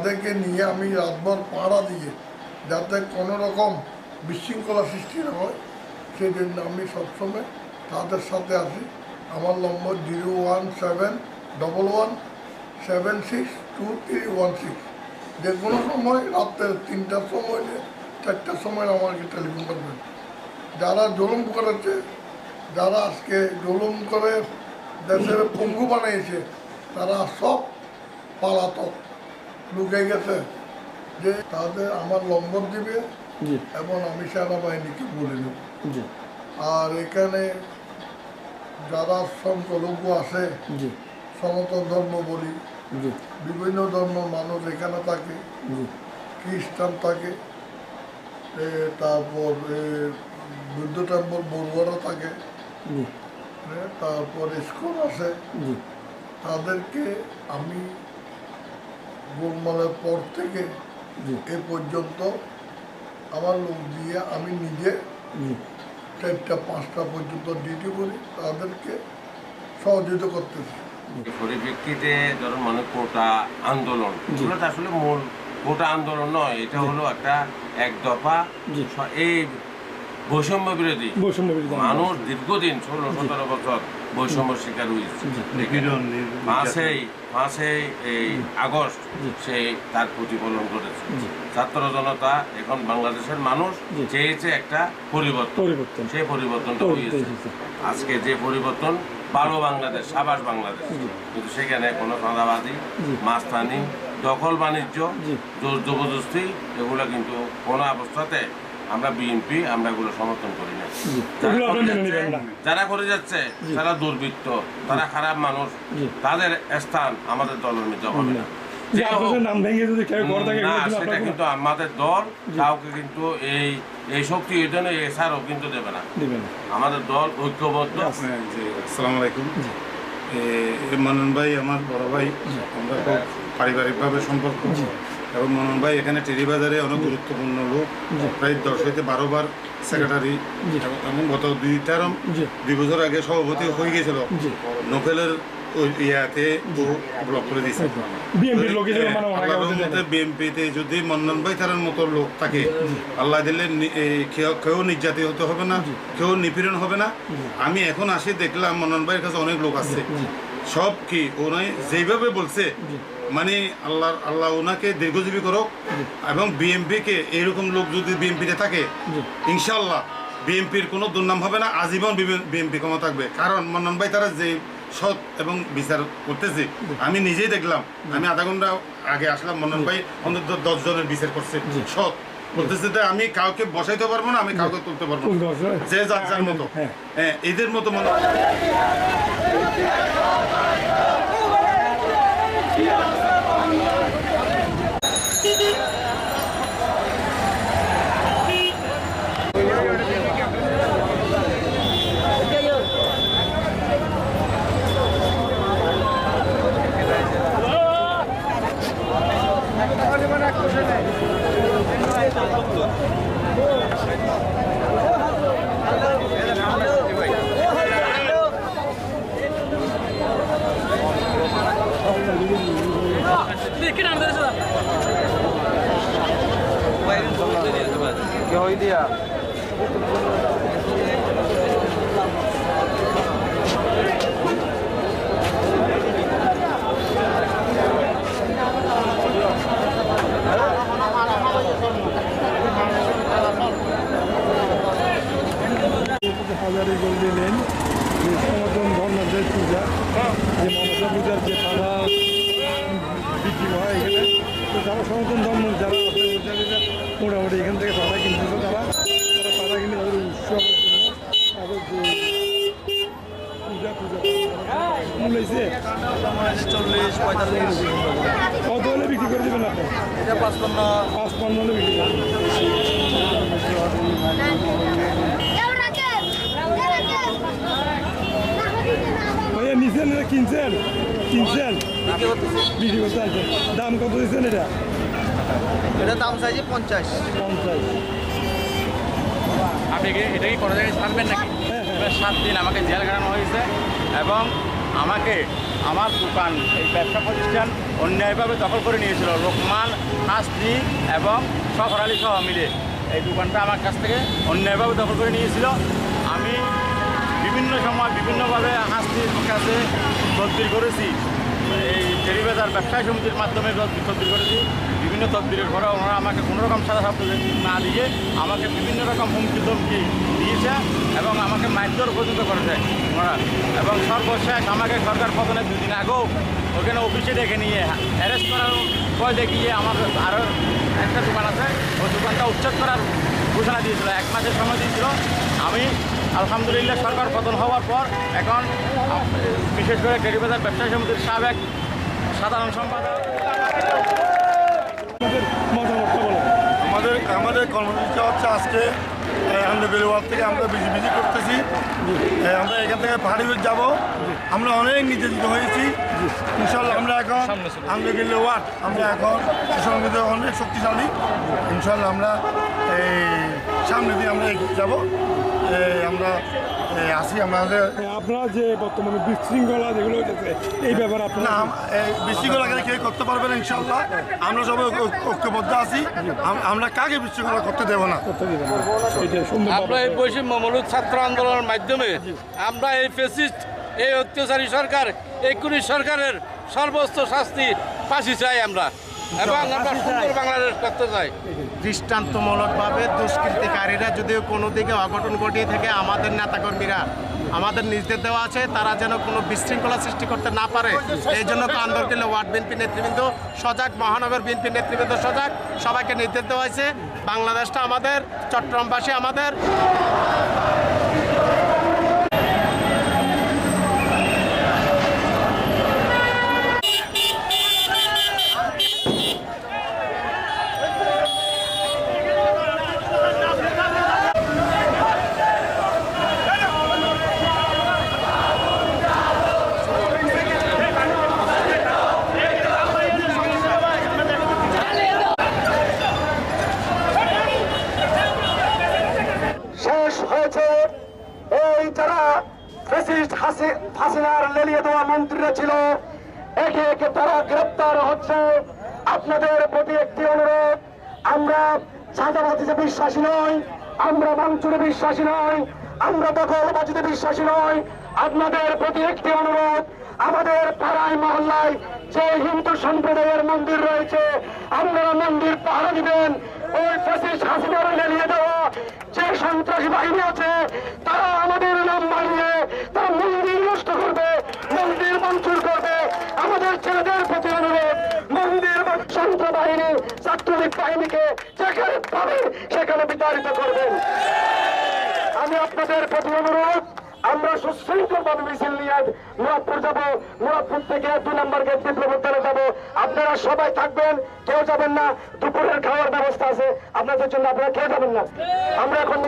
তাদেরকে নিয়ে আমি রাতভর পাড়া দিয়ে যাতে কোনো রকম বিশৃঙ্খলা সৃষ্টি না হয় সেই জন্য আমি সবসময় তাদের সাথে আসি আমার number zero one seven double one seven six two three one six. যে কোনো সময় রাত্রে তিনটার সময় চারটার সময় আমাকে টেলিফোন করবেন। যারা জুলুম করেছে, যারা আজকে জুলুম করে দেশের পঙ্গু বানিয়েছে, তারা সব পালাতক। লুকে গেছে যে তাদের আমার নম্বর দিবে এবং আমি সেনাবাহিনীকে বলে নেব। আর এখানে যারা সংখ্যালঘু আছে জি। সনাতন ধর্ম বলি বিভিন্ন ধর্ম মানুষ এখানে থাকে খ্রিস্টান থাকে তারপর বুদ্ধ টেম্পল বড়ুয়ারা থাকে তারপর স্কুল আছে। জি। তাদেরকে আমি গোলমালের পর থেকে এ পর্যন্ত আমার লোক দিয়ে আমি নিজে চারটা পাঁচটা পর্যন্ত ডিউটি করি তাদেরকে সহযোগিতা করতেছি এই পরিপ্রেক্ষিতে ধরুন মানে কোটা আন্দোলন। এগুলো আসলে মূল কোটা আন্দোলন নয় এটা হলো একটা এক দফা এই বৈষম্য বিরোধী। বৈষম্য বিরোধী। মানুষ দীর্ঘদিন ষোলো সতেরো বছর বৈষম্য শিকার হয়েছে। জি। পাঁচই পাঁচই এই আগস্ট সে তার প্রতিফলন করেছে ছাত্র জনতা এখন বাংলাদেশের মানুষ চেয়েছে একটা পরিবর্তন। সেই পরিবর্তনটা পরিবর্তন হয়েছে। আজকে যে পরিবর্তন ভালো বাংলাদেশ সাবাস বাংলাদেশ। কিন্তু সেখানে কোনো জি। মাস্তানি দখল বাণিজ্য। জোর জবরদস্তি এগুলো কিন্তু কোনো অবস্থাতে আমরা বিএনপি আমরা এগুলো সমর্থন করি না। যারা করে যাচ্ছে-। তারা দুর্বৃত্ত তারা খারাপ মানুষ তাদের স্থান আমাদের দলের মধ্যে হবে না। না যে যে হোক, আপনাদের নাম ভেঙে যদি কেউ ঘর থেকে না এগুলো কিন্তু সেটা কিন্তু আমাদের দল কাউকে কিন্তু এই এই শক্তি এই জন্য এছাড়াও কিন্তু দেবে না। আমাদের দল ঐক্যবদ্ধ। হ্যাঁ, আসসালামু আলাইকুম। এ, এ ভাই আমার বড় ভাই আমরা খুব পারিবারিকভাবে সম্পর্ক। এবং মনন ভাই এখানে টেরিবাজারে অনেক গুরুত্বপূর্ণ লোক। প্রায় দশ হইতে বারো বার সেক্রেটারি এবং- গত দুই টার্ম দুই বছর আগে সভাপতি হয়ে গেছিল। নোবেলের ইয়াতে ব্লক করে দিয়েছে। লোক হিসেবে মানে যদি মন্নন ভাই তারার মতো লোক থাকে আল্লাহ দিলে কেউ কেউ নির্যাতিত হতে হবে না কেউ নিপীড়ন হবে না। আমি এখন আসি দেখলাম মন্নন ভাইয়ের কাছে অনেক লোক আছে। সব কি? ওনাই যেভাবে বলছে মানে আল্লাহ আল্লাহ ওনাকে দীর্ঘজীবী করো এবং বিএমপি কে এরকম লোক যদি বিএমপিতে থাকে ইনশাল্লাহ বিএমপির কোনো দুর্নাম হবে না আজীবন বিএমপি ক্ষমতা থাকবে। কারণ মন্নন ভাই তারা যে সৎ এবং বিচার করতেছে আমি নিজেই দেখলাম আমি আধা ঘণ্টা আগে আসলাম মন্নন ভাই অন্তত দশ জনের বিচার করছে সৎ। বলতেছে আমি কাউকে বসাইতে পারব না আমি কাউকে তুলতে পারব যে যার যার মতো। হ্যাঁ। হ্যাঁ এদের মতো মনে হাজারে গোল্ডি লেন যে সনাতন ধর্মের পূজা যে মনসা পূজার যে পাড়া বিক্রি হয় এখানে তো যারা সনাতন ধর্ম যারা আছে পূজারীরা মোটামুটি এখান থেকে পাড়া কিনতেছে তারা তারা পাড়া কিনে তাদের উৎসবের জন্য তাদের যে পূজা পূজা মূল হয়েছে চল্লিশ পঁয়তাল্লিশ কত হলে বিক্রি করে দেবেন আপনি? এটা পাঁচপান্ন পাঁচ পান্ন হলে বিক্রি করে দেবেন। ভাইয়া নিছেন এটা কিনছেন? কিনছেন? বিক্রি করতে আসছেন। দাম কত দিচ্ছেন এটা? এটা দাম চাইছি পঞ্চাশ। পঞ্চাশ। আপনি কি এটা কি কোনো জায়গায় ছাড়বেন নাকি? এবার সাত দিন আমাকে জেল খাটানো হয়েছে এবং আমাকে আমার দোকান, এই ব্যবসা প্রতিষ্ঠান অন্যায়ভাবে দখল করে নিয়েছিল। লোকমান হাসনি এবং সফর আলী সহ মিলে এই দোকানটা আমার কাছ থেকে অন্যায়ভাবে দখল করে নিয়েছিল। আমি বিভিন্ন সময় বিভিন্নভাবে হাসনির কাছে তদবির করেছি। এই টেরিবাজার ব্যবসায়ী সমিতির মাধ্যমে তদবির করেছি। বিভিন্ন তদবিরের পরে ওনারা আমাকে কোনো রকম সাদা শব্দ না দিয়ে আমাকে বিভিন্ন রকম হুমকি ধমকি দিয়েছে এবং আমাকে মারধর পর্যন্ত করেছে ওনারা। এবং সর্বশেষ আমাকে সরকার পতনের দুদিন আগেও ওখানে অফিসে ডেকে নিয়ে অ্যারেস্ট করার পর দেখিয়ে আমার আরও একটা দোকান আছে, ওই দোকানটা উচ্ছেদ করার ঘোষণা দিয়েছিল, এক মাসের সময় দিয়েছিল। আমি আলহামদুলিল্লাহ সরকার পতন হওয়ার পর এখন বিশেষ করে টেরিবাজার ব্যবসায়ী সমিতির সাবেক সাধারণ সম্পাদক আমাদের আমাদের কর্মসূচি হচ্ছে আজকে আন্দোলন ওয়ার্ড থেকে আমরা বিজি বিজি করতেছি। আমরা এখান থেকে পাহাড়ি যাব। আমরা অনেক নির্যাতিত হয়েছি। ইনশাল্লাহ আমরা এখন আন্দোলন ওয়ার্ড আমরা এখন সংগীত অনেক শক্তিশালী। ইনশাল্লাহ আমরা এই সামনে দিয়ে আমরা এগিয়ে যাব। আমরা আসি আমাদের আপনারা যে বর্তমানে বিশৃঙ্খলা যেগুলো এই ব্যাপারে না আপনারা এই বিশৃঙ্খলা এখানে কেউ করতে পারবে না ইনশাল্লাহ আমরা সবাই ঐক্য- ঐক্যবদ্ধ আছি। আমরা কাকে বিশৃঙ্খলা করতে দেবো না? আমরা এই বৈষম্যমূলক ছাত্র আন্দোলনের মাধ্যমে আমরা এই ফেসিস্ট এই অত্যাচারী সরকার এই সরকারের সর্বোচ্চ শাস্তি ফাঁসি চাই আমরা। এবং আমরা সুন্দর বাংলাদেশ করতে চাই। দৃষ্টান্তমূলকভাবে দুষ্কৃতিকারীরা যদি কোনো দিকে অঘটন ঘটিয়ে থাকে, আমাদের নেতাকর্মীরা আমাদের নির্দেশ দেওয়া আছে, তারা যেন কোনো বিশৃঙ্খলা সৃষ্টি করতে না পারে। এই জন্য কান্দরটিলে ওয়ার্ড বিএনপি নেতৃবৃন্দ সজাগ, মহানগর বিএনপি নেতৃবৃন্দ সজাগ, সবাইকে নির্দেশ দেওয়া হয়েছে। বাংলাদেশটা আমাদের, চট্টগ্রামবাসী আমাদের শেষ হয়েছে এই যারা ফেসিস্ট হাসিনার লেলিয়ে দেওয়া মন্ত্রীরা ছিল একে একে তারা গ্রেপ্তার হচ্ছে আপনাদের প্রতি একটি অনুরোধ আমরা চাঁদাবাজিতে বিশ্বাসী নই আমরা মাংচুরে বিশ্বাসী নই আমরা দখলবাজিতে বিশ্বাসী নই আপনাদের প্রতি একটি অনুরোধ, আমাদের পাড়ায়, মহল্লায় যে হিন্দু সম্প্রদায়ের মন্দির রয়েছে, আপনারা মন্দির পাহারা দিবেন, ওই ফ্যাসিস্ট হাসিনার লেলিয়ে দেওয়া যে সন্ত্রাসী বাহিনী আছে, তারা আমাদের নাম বানিয়ে তারা মন্দির নষ্ট করবে, মন্দির মঞ্চুর করবে। আমাদের ছেলেদের প্রতি অনুরোধ, মন্দির সন্ত্রাস বাহিনী ছাত্রলীগ বাহিনীকে যেখানে পাবেন সেখানে বিতাড়িত করবেন। আমি আপনাদের প্রতি অনুরোধ, আমরা সুশৃঙ্খল ভাবে মিছিল নিয়ে মুরাদপুর যাব। মুরাদপুর থেকে দুই নম্বর গেট বিপ্লব যাব। আপনারা সবাই থাকবেন, কেউ যাবেন না। দুপুরের খাওয়ার ব্যবস্থা আছে। আপনাদের জন্য আপনারা খেয়ে যাবেন না। আমরা এখন